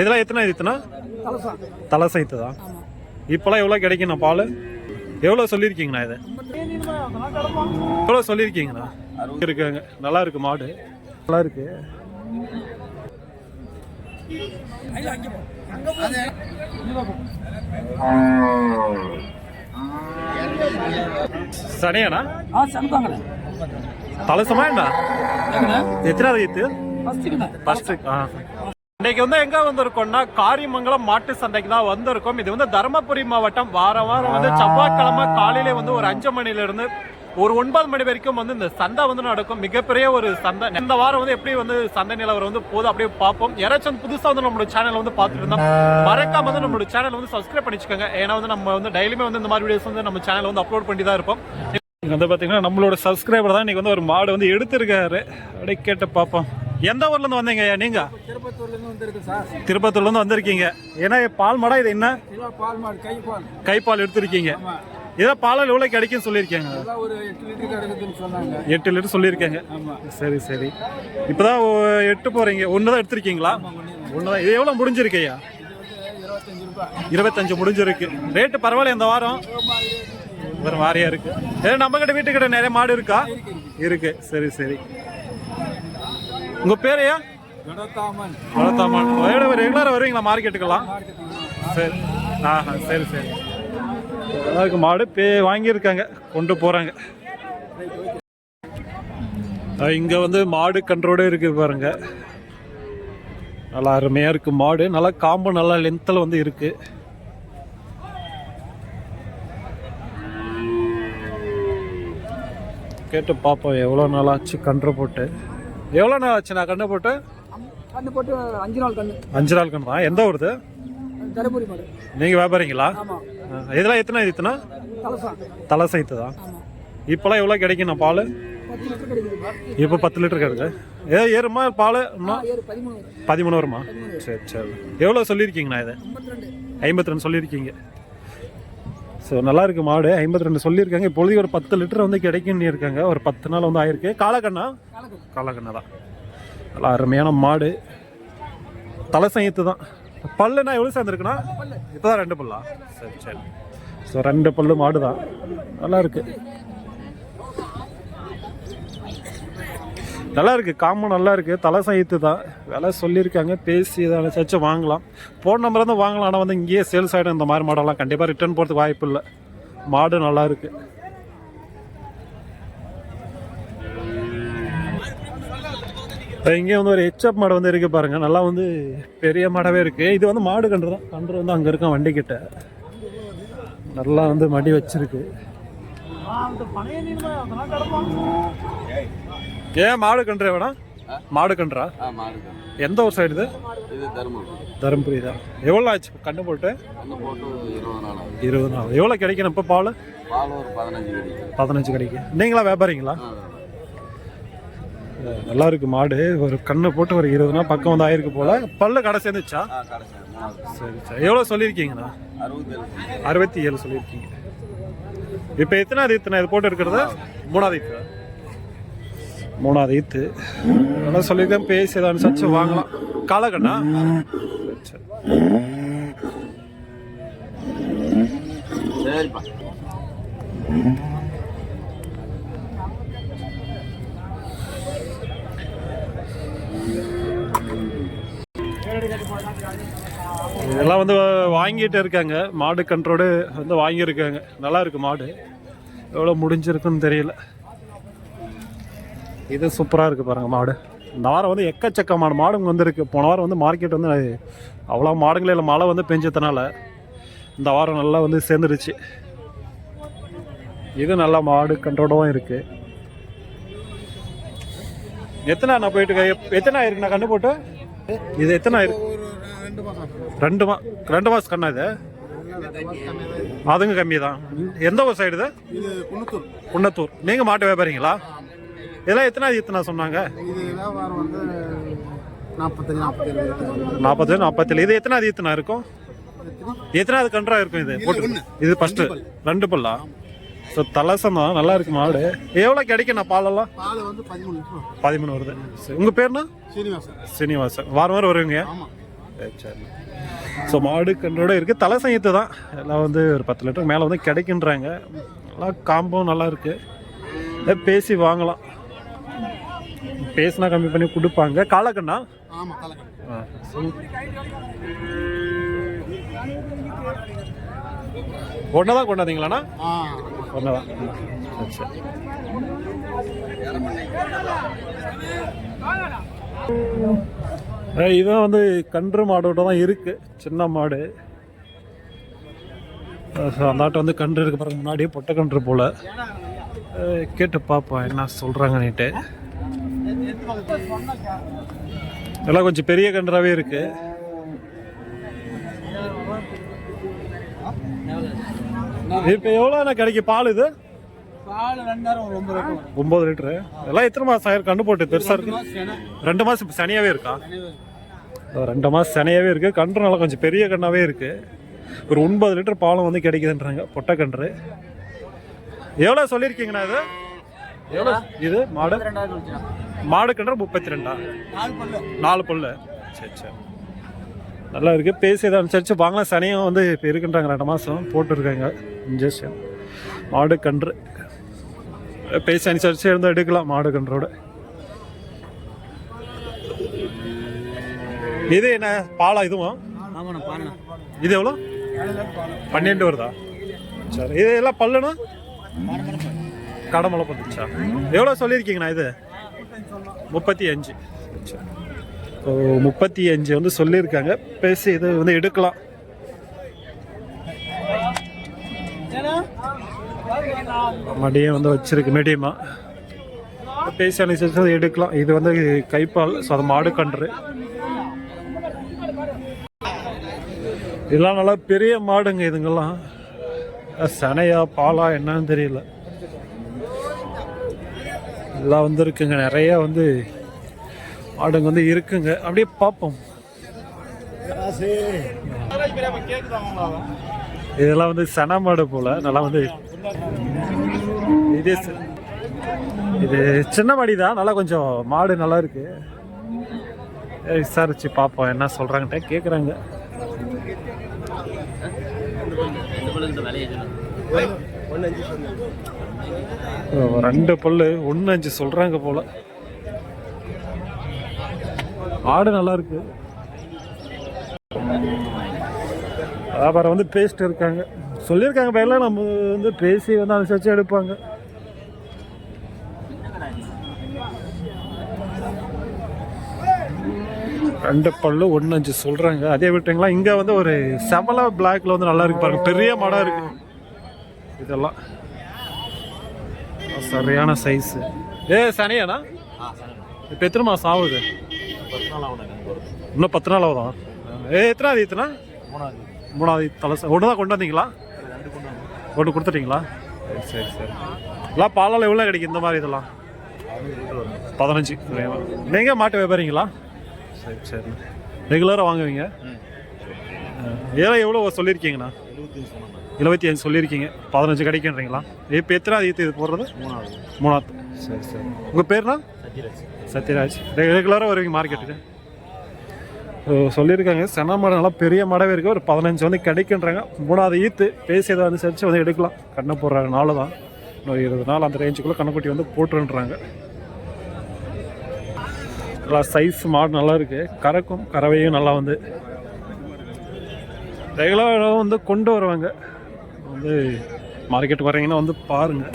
இதெல்லாம் எத்தனை தலசா. தலை சைத்து தான் இப்போலாம் எவ்வளோ கிடைக்குண்ணா பால்? எவ்வளோ சொல்லியிருக்கீங்கண்ணா இது? எவ்வளோ சொல்லியிருக்கீங்கண்ணா? இருக்குங்க. நல்லா இருக்கு மாடு. நல்லா இருக்கு. சனியாண்ணா? ஆ தலசமா என்ன எத்தனாவது ஈத்து ஃபர்ஸ்ட் இன்னைக்கு வந்து எங்க வந்திருக்கோம்னா காரியமங்கலம் மாட்டு சந்தைக்கு தான் வந்திருக்கோம். இது வந்து தருமபுரி மாவட்டம். வாரம் வாரம் வந்து செவ்வாய்க்கிழமை காலையிலே வந்து ஒரு அஞ்சு மணில இருந்து ஒரு ஒன்பது மணி வரைக்கும் வந்து இந்த சந்தை வந்து நடக்கும். மிகப்பெரிய ஒரு சந்தை. இந்த வாரம் வந்து எப்படி வந்து சந்தை நிலவரம் வந்து போதும் அப்படியே பார்ப்போம். யாராச்சும் வந்து புதுசா வந்து நம்மளோட சேனல் வந்து பார்த்துட்டு இருந்தா மறக்காம வந்து நம்மளோட சேனல் வந்து சப்ஸ்கிரைப் பண்ணி வச்சுக்கோங்க ஏன்னா வந்து நம்ம வந்து டெய்லியுமே வந்து இந்த மாதிரி வீடியோஸ் வந்து நம்ம சேனல் வந்து அப்லோட் பண்ணி தான் இருப்போம். வந்து பாத்தீங்கன்னா நம்மளோட சப்ஸ்கிரைபர் தான் இன்னைக்கு வந்து ஒரு மாடு வந்து எடுத்திருக்காரு. அப்படியே கேட்டு பார்ப்போம். எந்த ஊர்ல இருந்து வந்தீங்க நீங்க? திருப்பத்தூர்லேருந்து வந்திருக்கு சார். திருப்பத்தூர்ல இருந்து வந்திருக்கீங்க. ஏன்னா பால் மாடா இது என்ன? பால் மாடு கை பால் கைப்பால் எடுத்திருக்கீங்க. ஆமாம் இதை பால் எவ்வளவு கிடைக்கும் சொல்லியிருக்கீங்க? ஒரு எட்டு லிட்டர் கிடைக்குதுன்னு சொன்னாங்க. எட்டு லிட்டர் சொல்லியிருக்கேங்க. சரி சரி. இப்பதான் ஒ- எட்டு போறீங்க. ஒன்று தான் எடுத்திருக்கீங்களா ஒன்று தான். இது எவ்வளோ முடிஞ்சிருக்கு ஐயா? இது வந்து இருபத்தஞ்சு முடிஞ்சிருக்கு. ரேட்டு பரவாயில்ல இந்த வாரம். ஒரு வாரியா இருக்கு. ஏன்னா நம்ம கிட்ட வீட்டுக்கிட்ட நிறைய மாடு இருக்கா. இருக்கு. சரி சரி. உங்க பேர் ஐயா? கடத்தாமன் வளர்த்தாமான் ரெகுலராக வருவீங்களா? மார்க்கெட்டுக்கெல்லாம்? சரி. ஆஹா சரி சரி. அதுக்கு மாடு பே வாங்கியிருக்காங்க. கொண்டு போகிறாங்க இங்கே வந்து மாடு கன்றோடு இருக்கு பாருங்க. நல்லா அருமையாக இருக்கு மாடு. நல்லா காம்பு நல்லா லென்த்தில் வந்து இருக்கு. கேட்டு பார்ப்போம் எவ்வளோ நாள் ஆச்சு கன்று போட்டு. எவ்வளோ நாள் ஆச்சு நான் கன்று போட்டு கண்ணு போட்டு அஞ்சு நாள் கண்ணு. அஞ்சு நாள் தான் எந்த ஊருது? தருமபுரி மாடு. நீங்கள் வியாபாரிங்களா? இதெல்லாம் எத்தனை இதுனா தலசா. தலை சைத்து தான் இப்போலாம் எவ்வளோ கிடைக்கும் பால்? இப்போ பத்து லிட்டர் கிடைக்கு ஏ ஏறுமா பால்? பதிமூணு. வரும்? சரி சரி. எவ்வளோ சொல்லியிருக்கீங்கண்ணா இது? ஐம்பத்தி ரெண்டு சொல்லியிருக்கீங்க. ஸோ நல்லா இருக்கு மாடு. ஐம்பத்தி ரெண்டு சொல்லியிருக்காங்க. இப்பொழுது ஒரு பத்து லிட்டர் வந்து கிடைக்குன்னு இருக்காங்க ஒரு பத்து நாள் வந்து ஆயிருக்கு. காலக்கண்ணா காலக்கண்ணா தான். நல்லா அருமையான மாடு. தலை சைத்து தான். பல்லுனா எவ்வளோ சேர்ந்துருக்குண்ணா இப்போ தான் ரெண்டு பல்லா? சரி சரி. ஸோ ரெண்டு பல்லு மாடு தான். நல்லா இருக்கு. நல்லா இருக்குது காம்பு நல்லா இருக்குது தலை சைத்து தான். விலை சொல்லியிருக்காங்க. பேசி இதை அனுசரிச்சு வாங்கலாம். ஃபோன் நம்பர் தான் வாங்கலாம். ஆனால் வந்து இங்கேயே சேல்ஸ் ஆகிடும் இந்த மாதிரி மாடெல்லாம் கண்டிப்பாக ரிட்டர்ன் போகிறதுக்கு வாய்ப்பு இல்லை. மாடு நல்லா இருக்குது இங்கே வந்து ஒரு ஹெச்அப் மாடு வந்து இருக்குது பாருங்கள் நல்லா வந்து பெரிய மாடாகவே இருக்குது இது வந்து மாடு கன்று தான். கன்று வந்து அங்கே இருக்கான் வண்டிக்கிட்ட. நல்லா வந்து மடி வச்சிருக்கு. ஏன் மாடு கன்று? வேணாம் மாடு கன்றா. எந்த ஒரு சைடு இது? தருமபுரி. தான் எவ்வளோ ஆச்சு கண்ணு போட்டு? இருபது நாள் எவ்வளோ கிடைக்கணும் இப்போ பால்? பதினஞ்சு கிடைக்கும் நீங்களா வியாபாரிங்களா? நல்லா இருக்கு மாடு. ஒரு கண்ணு போட்டு ஒரு இருபது நாள் பக்கம் வந்து ஆயிருக்கு போல. பல்லு கடை சேர்ந்துச்சா? சரி சரி. எவ்வளோ சொல்லியிருக்கீங்கண்ணா? அறுபத்தி ஏழு சொல்லியிருக்கீங்க. இப்போ எத்தனாவது ஈத்து நான் இது போட்டு இருக்கிறது? மூணாவது. ஈத்து மூணாவது ஈத்து. நல்லா சொல்லியிருக்கேன் பேசி ஏதாவது அனுசரிச்சு வாங்கலாம். காலக்கண்ணா சரி, சரி. சரிப்பா. இதெல்லாம் வந்து வாங்கிட்டு இருக்காங்க. மாடு கன்றோடு வந்து வாங்கியிருக்காங்க. நல்லா இருக்கு மாடு. எவ்வளோ முடிஞ்சிருக்குன்னு தெரியல. இது சூப்பராக இருக்கு பாருங்க மாடு. இந்த வாரம் வந்து எக்கச்சக்கமான மாடுங்க வந்திருக்கு. போன வாரம் வந்து மார்க்கெட் வந்து அவ்வளோ மாடுங்களே இல்லை மழை வந்து பெஞ்சதுனால இந்த வாரம் நல்லா வந்து சேர்ந்துருச்சு. இது நல்லா மாடு கன்றோடவும் இருக்கு. எத்தனை நான் போயிட்டு எத்தனை ஆயிருக்கு நான் கண்டு போட்டு? இது எத்தனை ஆயிருக்கு? ரெண்டு மா ரெண்டு மாதம் கண்ணா இது? அதுங்க கம்மி தான் எந்த ஒரு சைடு இது? இது குன்னத்தூர். குன்னத்தூர். நீங்கள் மாட்டு வியாபாரிங்களா? இதெல்லாம் எத்தனை ஈத்துனா சொன்னாங்க? நாற்பத்தஞ்சு நாற்பத்தேழு நாற்பது நாற்பத்தேழு இது எத்தனை ஈத்துனா இருக்கும்? எத்தனாவது கன்றா இருக்கும் இது? போட்டு இது ஃபஸ்ட்டு ரெண்டு பல்லா? ஸோ தலசம் தான் நல்லா இருக்கு மாடு. எவ்வளோ கிடைக்கும் நான் பாலெல்லாம்? பால் வந்து பதிமூணு வருது. சரி உங்கள் பேர்னா சீனிவாசன். சீனிவாசன். வாரம் வாரம் வருவீங்க? சரி ஸோ மாடு கன்றோட இருக்குது தலை சயத்து தான். எல்லாம் வந்து ஒரு பத்து லிட்டர் மேலே வந்து கிடைக்குன்றாங்க. நல்லா காம்பவும் நல்லா இருக்குது பேசி வாங்கலாம். பேசினா கம்மி பண்ணி கொடுப்பாங்க. காலக்கண்ணா? ஆமாம் சரி. சரி ஏய், இவன் வந்து கன்று மாடோட தான் இருக்கு. சின்ன மாடு. so அந்தாட்ட வந்து கன்று இருக்கு பாருங்க முன்னாடியே பொட்டை கன்று போல. கேட்டு பார்ப்போம் என்ன சொல்றாங்கன்னுட்டு. எல்லாம் கொஞ்சம் பெரிய கன்றாவே இருக்கு. இப்போ எவ்வளோ கிடைக்கும் பால் இது? ஒம்பது லிட்டரு. எல்லாம் எத்தனை மாதம் ஆயிரம் கண்டு போட்டு பெருசாக இருக்கு. ரெண்டு மாதம் இப்போ சனியாகவே இருக்கா? ரெண்டு மாதம் சனியாகவே இருக்கு. கன்று நல்லா கொஞ்சம் பெரிய கண்ணாவே இருக்கு. ஒரு ஒன்பது லிட்டர் பாலும் வந்து கிடைக்குதுன்றாங்க. பொட்டை கன்று. எவ்வளோ சொல்லியிருக்கீங்கண்ணா இது? எவ்வளோ? இது மாடு? மாடு கன்று முப்பத்தி ரெண்டா நாலு பல்லு. சரி சரி. நல்லா இருக்கு. பேசி இதை அனுசரித்து வாங்கலாம் சனியும் வந்து இப்போ இருக்குன்றாங்க. ரெண்டு மாதம் போட்டிருக்காங்க. இன்ஜெக்ஷன் மாடு கன்று பேசி அனுசரித்து இருந்து எடுக்கலாம் மாடு கன்றோட இது என்ன? பாலா இதுவும் இது எவ்வளோ? பன்னெண்டு வருதா? சரி இது எல்லாம் பல்லுனா கடமலை பத்துச்சா எவ்வளோ சொல்லியிருக்கீங்கண்ணா இது? முப்பத்தி அஞ்சு. ஸோ ஓ முப்பத்தி அஞ்சு வந்து சொல்லியிருக்காங்க. பேசி இது வந்து எடுக்கலாம். மடியும் வந்து வச்சிருக்கு மீடியமா. பேசி அனுசரிச்சு அதை எடுக்கலாம். இது வந்து கைப்பால் ஸோ அது மாடு கன்று. இதெல்லாம் நல்லா பெரிய மாடுங்க இதுங்கெல்லாம். சனையா பாலா என்னன்னு தெரியல. எல்லாம் வந்து இருக்குங்க. நிறைய வந்து மாடுங்க வந்து இருக்குங்க. அப்படியே பார்ப்போம். இதெல்லாம் வந்து சன மாடு போல. நல்லா வந்து இது இது சின்ன மாடி தான் நல்லா கொஞ்சம் மாடு நல்லா இருக்கு. விசாரிச்சு பார்ப்போம். என்ன சொல்றாங்கட்ட கேட்குறாங்க ரெண்டு பல்லு ஒன்று அஞ்சு சொல்கிறாங்க போல. ஆடு நல்லா இருக்கு. வியாபாரம் வந்து பேசிட்டு இருக்காங்க. சொல்லியிருக்காங்க பையெல்லாம் நம்ம வந்து பேசி வந்து அனுசரிச்சு எடுப்பாங்க. ரெண்டு பல்லு ஒன்று அஞ்சு சொல்கிறாங்க அதே விட்டுங்களா இங்கே வந்து ஒரு செமலா பிளாக்ல வந்து நல்லா இருக்கு பாருங்க. பெரிய மடம் இருக்கு. இதெல்லாம். சரியான சைஸு ஏ சனியாண்ணா இப்போ எத்தனை மாதம் ஆகுது? இன்னும் பத்து நாள் ஆகுதா? ஏ எத்தனாவது ஈத்துனா மூணாவது. தலை ஒன்று தான் கொண்டு வந்தீங்களா? ஒன்று கொடுத்துட்டீங்களா? சரி சரி சரி. எல்லாம் பாலால் எவ்வளோ கிடைக்கும் இந்த மாதிரி இதெல்லாம்? பதினஞ்சு நீங்கள் மாட்டு வியாபாரிங்களா? சரி சரி. ரெகுலராக வாங்குவீங்க? ஏழை எவ்வளோ சொல்லியிருக்கீங்கண்ணா? எழுபத்தி அஞ்சு சொல்லியிருக்கீங்க. பதினஞ்சு கிடைக்குன்றீங்களா? இப்போ எத்தனை ஈத்து இது போடுறது? மூணாவது. மூணாவது. சரி சரி. உங்கள் பேர்னா சத்யராஜ். ரெகுலராக வருவீங்க மார்க்கெட்டுக்கு? சொல்லியிருக்காங்க. சென மாடு நல்லா பெரிய மாடவே இருக்குது ஒரு பதினஞ்சு வந்து கிடைக்குன்றாங்க. மூணாவது ஈத்து பேசி எதாவது அனுசரித்து வந்து எடுக்கலாம். கண்ணை போடுறாங்க நாலு தான் இன்னும் இருபது நாள் அந்த ரேஞ்சுக்குள்ளே கண்ணுக்குட்டி வந்து போட்டுருன்றாங்க. நல்லா சைஸ் மாடு நல்லா இருக்குது கறக்கும் கறவையும் நல்லா வந்து ரெகுலராக வந்து கொண்டு வருவாங்க. வந்து மார்க்கெட் வரீங்கன்னா வந்து பாருங்கள்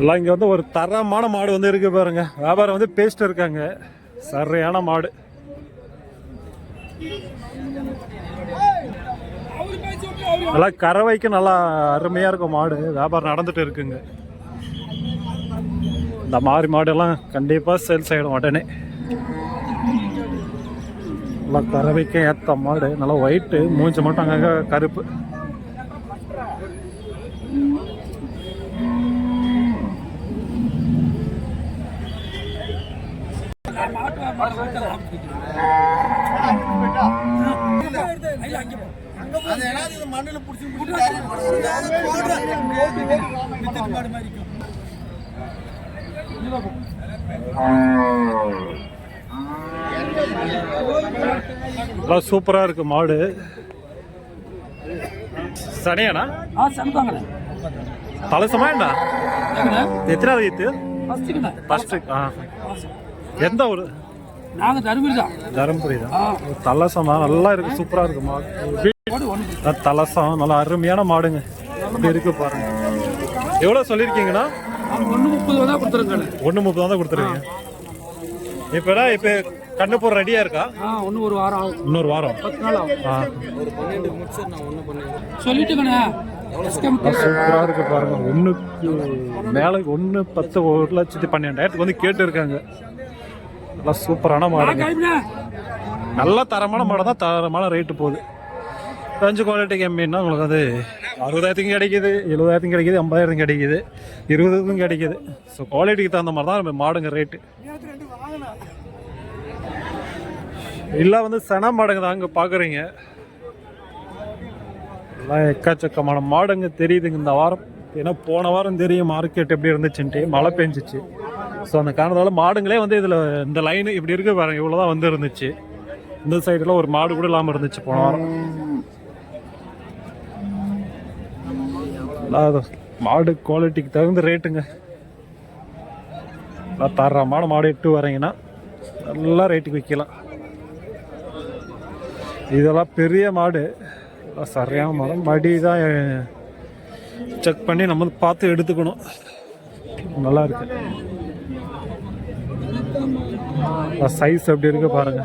எல்லாம் இங்கே வந்து ஒரு தரமான மாடு வந்து இருக்கு பாருங்க. வியாபாரம் வந்து பேஸ்ட் இருக்காங்க. சரியான மாடு. நல்லா கறவைக்கு நல்லா அருமையாக இருக்கும் மாடு. வியாபாரம் நடந்துட்டு இருக்குங்க. இந்த மாதிரி மாடெல்லாம் கண்டிப்பாக சேல்ஸ் ஆகிடும் உடனே. நல்லா கறவைக்கும் ஏற்ற மாடு. நல்லா ஒயிட்டு மூஞ்சி மட்டும் அங்கங்கே கருப்பு. அது ஏதாவது இது மண்ணில் பிடிச்சி பிடிச்சி நல்லா சூப்பரா இருக்கு மாடு. சனியாண்ணா? ஆ சனிப்பாங்கண்ணே. தலசமா என்ன எத்தனாவது ஈத்து? ஃபர்ஸ்ட் ஆ. எந்த ஊர்? நாங்கள் தருமபுரி தான். தருமபுரி தான். தலசமா நல்லா இருக்கு சூப்பரா இருக்கு மாடு. தலசம் நல்லா அருமையான மாடுங்க. இப்படி இருக்கு பாருங்க. எவ்வளோ சொல்லியிருக்கீங்கண்ணா? ஒன்று முப்பது தான் கொடுத்துருக்கேன் ஒன்று முப்பது தான் கொடுத்துருவீங்க இப்போடா இப்போ கண்ணு போட ரெடியாக இருக்கா? ஆ ஒன்று ஒரு வாரம் ஆகும். இன்னொரு வாரம். பத்து நாள் ஆகும். ஆ. சொல்லிட்டுங்கண்ணே எஸ்கேம் சூப்பராக இருக்கு பாருங்க. ஒன்றுக்கு மேலே ஒன்று பத்து ஒரு லட்சத்தி பன்னெண்டாயிரத்துக்கு வந்து கேட்டு இருக்காங்க. நல்லா சூப்பரான மாடுங்க. கைப்ண்ணே நல்ல தரமான மாடு தான் தரமான ரேட்டு போகுது. அஞ்சு குவாலிட்டி கம்மின்னா உங்களுக்கு அது அறுபதாயிரத்துக்கும் கிடைக்குது எழுபதாயிரத்துக்கும் கிடைக்குது ஐம்பதாயிரத்துக்கும் கிடைக்குது இருபதுக்கும் கிடைக்குது. ஸோ குவாலிட்டிக்கு தகுந்த மாதிரி தான் நம்ம மாடுங்க ரேட்டு இல்லை வந்து சென மாடுங்க தான் அங்கே பார்க்குறீங்க எல்லாம் எக்கச்சக்கமான மாடுங்க தெரியுதுங்க இந்த வாரம். ஏன்னா போன வாரம் தெரியும் மார்க்கெட் எப்படி இருந்துச்சுன்ட்டு மழை பெஞ்சிச்சு. ஸோ அந்த காரணத்தால் மாடுங்களே வந்து இதில் இந்த லைன் இப்படி இருக்கு பாருங்க இவ்வளோ தான் வந்து இருந்துச்சு. இந்த சைடில் ஒரு மாடு கூட இல்லாமல் இருந்துச்சு போன வாரம். நல்லா அது மாடு குவாலிட்டிக்கு தகுந்த ரேட்டுங்க நல்லா தரமான மாடு இட்டு வரீங்கன்னா நல்லா ரேட்டுக்கு விற்கலாம் இதெல்லாம் பெரிய மாடு. சரியான மாடு. மடி தான் செக் பண்ணி நம்ம பார்த்து எடுத்துக்கணும். நல்லா இருக்கு. சைஸ் எப்படி இருக்கு பாருங்க.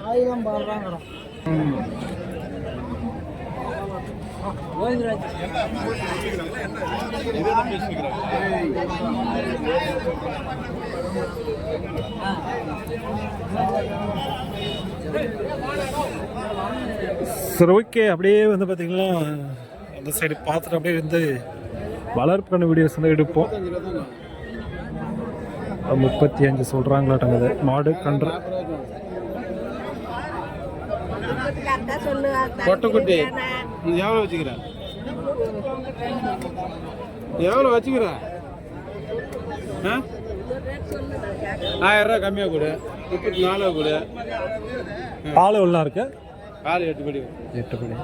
சரி ஓகே அப்படியே வந்து பார்த்தீங்கன்னா அந்த சைடு பார்த்துட்டு அப்படியே வந்து வளர்ப்பான வீடியோஸ் வந்து எடுப்போம். முப்பத்தி அஞ்சு சொல்கிறாங்களாட்டங்குது மாடு கன்று. கொட்டைக்குட்டி நீ எவ்வளோ வச்சுக்கிற? எவ்வளோ வச்சுக்கிற? ஆ? ஆயிரம் ரூபா கம்மியாக கொடு. முப்பத்தி நாலு கொடு. பால் எவ்வளோ இருக்கு? கால் எட்டு படி. எட்டு படி.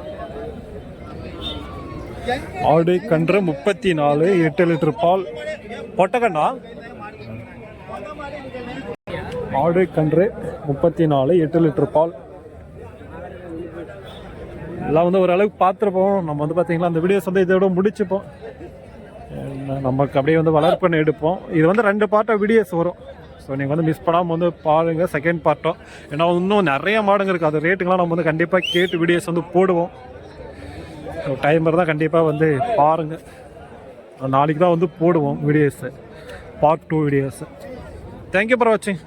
ஆடு கன்று முப்பத்தி நாலு எட்டு லிட்டர் பால். பொட்டக்கண்ணா? ஆடு கன்று முப்பத்தி நாலு எட்டு லிட்டர் பால். எல்லாம் வந்து ஓரளவுக்கு பார்த்துருப்போம். நம்ம வந்து பார்த்தீங்களா அந்த வீடியோஸ் வந்து இதோட முடிச்சுப்போம். நமக்கு அப்படியே வந்து வளர்ப்பனை எடுப்போம். இது வந்து ரெண்டு பார்ட்டாக வீடியோஸ் வரும். ஸோ நீங்கள் வந்து மிஸ் பண்ணாமல் வந்து பாருங்கள் செகண்ட் பார்ட்டும் ஏன்னா இன்னும் நிறைய மாடுங்க இருக்குது அது ரேட்டுங்களாம் நம்ம வந்து கண்டிப்பாக கேட்டு வீடியோஸ் வந்து போடுவோம். ஸோ டைம் இருந்தால் கண்டிப்பாக வந்து பாருங்கள் நாளைக்கு தான் வந்து போடுவோம் videos part two videos thank you for வாட்சிங்